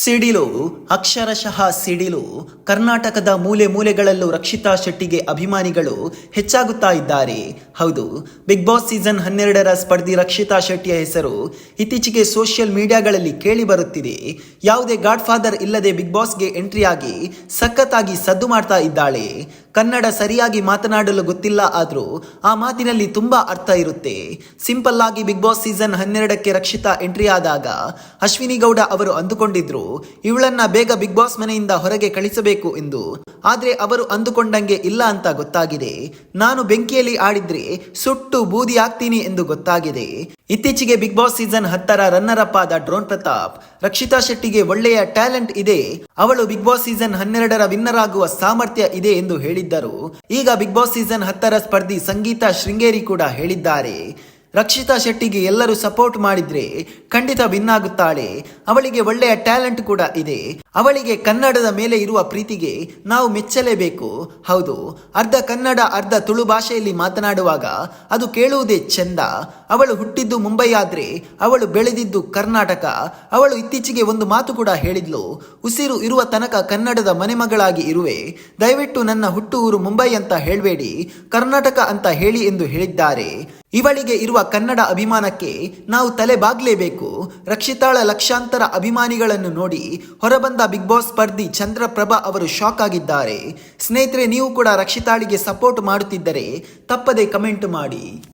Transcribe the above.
ಸಿಡಿಲು, ಅಕ್ಷರಶಃ ಸಿಡಿಲು, ಕರ್ನಾಟಕದ ಮೂಲೆ ಮೂಲೆಗಳಲ್ಲೂ ರಕ್ಷಿತಾ ಶೆಟ್ಟಿಗೆ ಅಭಿಮಾನಿಗಳು ಹೆಚ್ಚಾಗುತ್ತಾ ಇದ್ದಾರೆ. ಹೌದು, ಬಿಗ್ ಬಾಸ್ ಸೀಸನ್ ಹನ್ನೆರಡರ ಸ್ಪರ್ಧಿ ರಕ್ಷಿತಾ ಶೆಟ್ಟಿಯ ಹೆಸರು ಇತ್ತೀಚೆಗೆ ಸೋಷಿಯಲ್ ಮೀಡಿಯಾಗಳಲ್ಲಿ ಕೇಳಿ ಬರುತ್ತಿದೆ. ಯಾವುದೇ ಗಾಡ್ ಫಾದರ್ ಇಲ್ಲದೆ ಬಿಗ್ ಬಾಸ್ಗೆ ಎಂಟ್ರಿ ಆಗಿ ಸಖತ್ತಾಗಿ ಸದ್ದು ಮಾಡ್ತಾ ಇದ್ದಾಳೆ. ಕನ್ನಡ ಸರಿಯಾಗಿ ಮಾತನಾಡಲು ಗೊತ್ತಿಲ್ಲ ಆದರೂ ಆ ಮಾತಿನಲ್ಲಿ ತುಂಬಾ ಅರ್ಥ ಇರುತ್ತೆ. ಸಿಂಪಲ್ ಆಗಿ ಬಿಗ್ ಬಾಸ್ ಸೀಸನ್ ಹನ್ನೆರಡಕ್ಕೆ ರಕ್ಷಿತಾ ಎಂಟ್ರಿ ಆದಾಗ ಅಶ್ವಿನಿ ಗೌಡ ಅವರು ಅಂದುಕೊಂಡಿದ್ರು, ಇವಳನ್ನ ಬೇಗ ಬಿಗ್ ಬಾಸ್ ಮನೆಯಿಂದ ಹೊರಗೆ ಕಳಿಸಬೇಕು ಎಂದು. ಆದರೆ ಅವರು ಅಂದುಕೊಂಡಂಗೆ ಇಲ್ಲ ಅಂತ ಗೊತ್ತಾಗಿದೆ. ನಾನು ಬೆಂಕಿಯಲ್ಲಿ ಆಡಿದ್ರೆ ಸುಟ್ಟು ಬೂದಿ ಆಗ್ತೀನಿ ಎಂದು ಗೊತ್ತಾಗಿದೆ. ಇತ್ತೀಚೆಗೆ ಬಿಗ್ ಬಾಸ್ ಸೀಸನ್ ಹತ್ತರ ರನ್ನರ್ ಅಪ್ ಆದ ಡ್ರೋನ್ ಪ್ರತಾಪ್, ರಕ್ಷಿತಾ ಶೆಟ್ಟಿಗೆ ಒಳ್ಳೆಯ ಟ್ಯಾಲೆಂಟ್ ಇದೆ. ಅವಳು ಬಿಗ್ ಬಾಸ್ ಸೀಸನ್ ಹನ್ನೆರಡರ ವಿನ್ನರ್ ಆಗುವ ಸಾಮರ್ಥ್ಯ ಇದೆ ಎಂದು ಹೇಳಿದ್ದರು. ಈಗ ಬಿಗ್ ಬಾಸ್ ಸೀಸನ್ ಹತ್ತರ ಸ್ಪರ್ಧಿ ಸಂಗೀತ ಶೃಂಗೇರಿ ಕೂಡ ಹೇಳಿದ್ದಾರೆ. ರಕ್ಷಿತಾ ಶೆಟ್ಟಿಗೆ ಎಲ್ಲರೂ ಸಪೋರ್ಟ್ ಮಾಡಿದ್ರೆ ಖಂಡಿತ ವಿನ್ ಆಗುತ್ತಾಳೆ. ಅವಳಿಗೆ ಒಳ್ಳೆಯ ಟ್ಯಾಲೆಂಟ್ ಕೂಡ ಇದೆ. ಅವಳಿಗೆ ಕನ್ನಡದ ಮೇಲೆ ಇರುವ ಪ್ರೀತಿಗೆ ನಾವು ಮೆಚ್ಚಲೇಬೇಕು. ಹೌದು, ಅರ್ಧ ಕನ್ನಡ, ಅರ್ಧ ತುಳು ಭಾಷೆಯಲ್ಲಿ ಮಾತನಾಡುವಾಗ ಅದು ಕೇಳುವುದೇ ಚೆಂದ. ಅವಳು ಹುಟ್ಟಿದ್ದು ಮುಂಬೈ ಆದ್ರೆ ಅವಳು ಬೆಳೆದಿದ್ದು ಕರ್ನಾಟಕ. ಅವಳು ಇತ್ತೀಚೆಗೆ ಒಂದು ಮಾತು ಕೂಡ ಹೇಳಿದ್ಲು, ಉಸಿರು ಇರುವ ತನಕ ಕನ್ನಡದ ಮನೆಮಗಳಾಗಿ ಇರುವೆ. ದಯವಿಟ್ಟು ನನ್ನ ಹುಟ್ಟು ಊರು ಮುಂಬೈ ಅಂತ ಹೇಳಬೇಡಿ, ಕರ್ನಾಟಕ ಅಂತ ಹೇಳಿ ಎಂದು ಹೇಳಿದ್ದಾರೆ. ಇವಳಿಗೆ ಇರುವ ಕನ್ನಡ ಅಭಿಮಾನಕ್ಕೆ ನಾವು ತಲೆ ಬಾಗ್ಲೇಬೇಕು. ರಕ್ಷಿತಾಳ ಲಕ್ಷಾಂತರ ಅಭಿಮಾನಿಗಳನ್ನು ನೋಡಿ ಹೊರಬಂದ ಬಿಗ್ ಬಾಸ್ ಸ್ಪರ್ಧಿ ಚಂದ್ರಪ್ರಭಾ ಅವರು ಶಾಕ್ ಆಗಿದ್ದಾರೆ. ಸ್ನೇಹಿತರೆ, ನೀವು ಕೂಡ ರಕ್ಷಿತಾಳಿಗೆ ಸಪೋರ್ಟ್ ಮಾಡುತ್ತಿದ್ದರೆ ತಪ್ಪದೆ ಕಮೆಂಟ್ ಮಾಡಿ.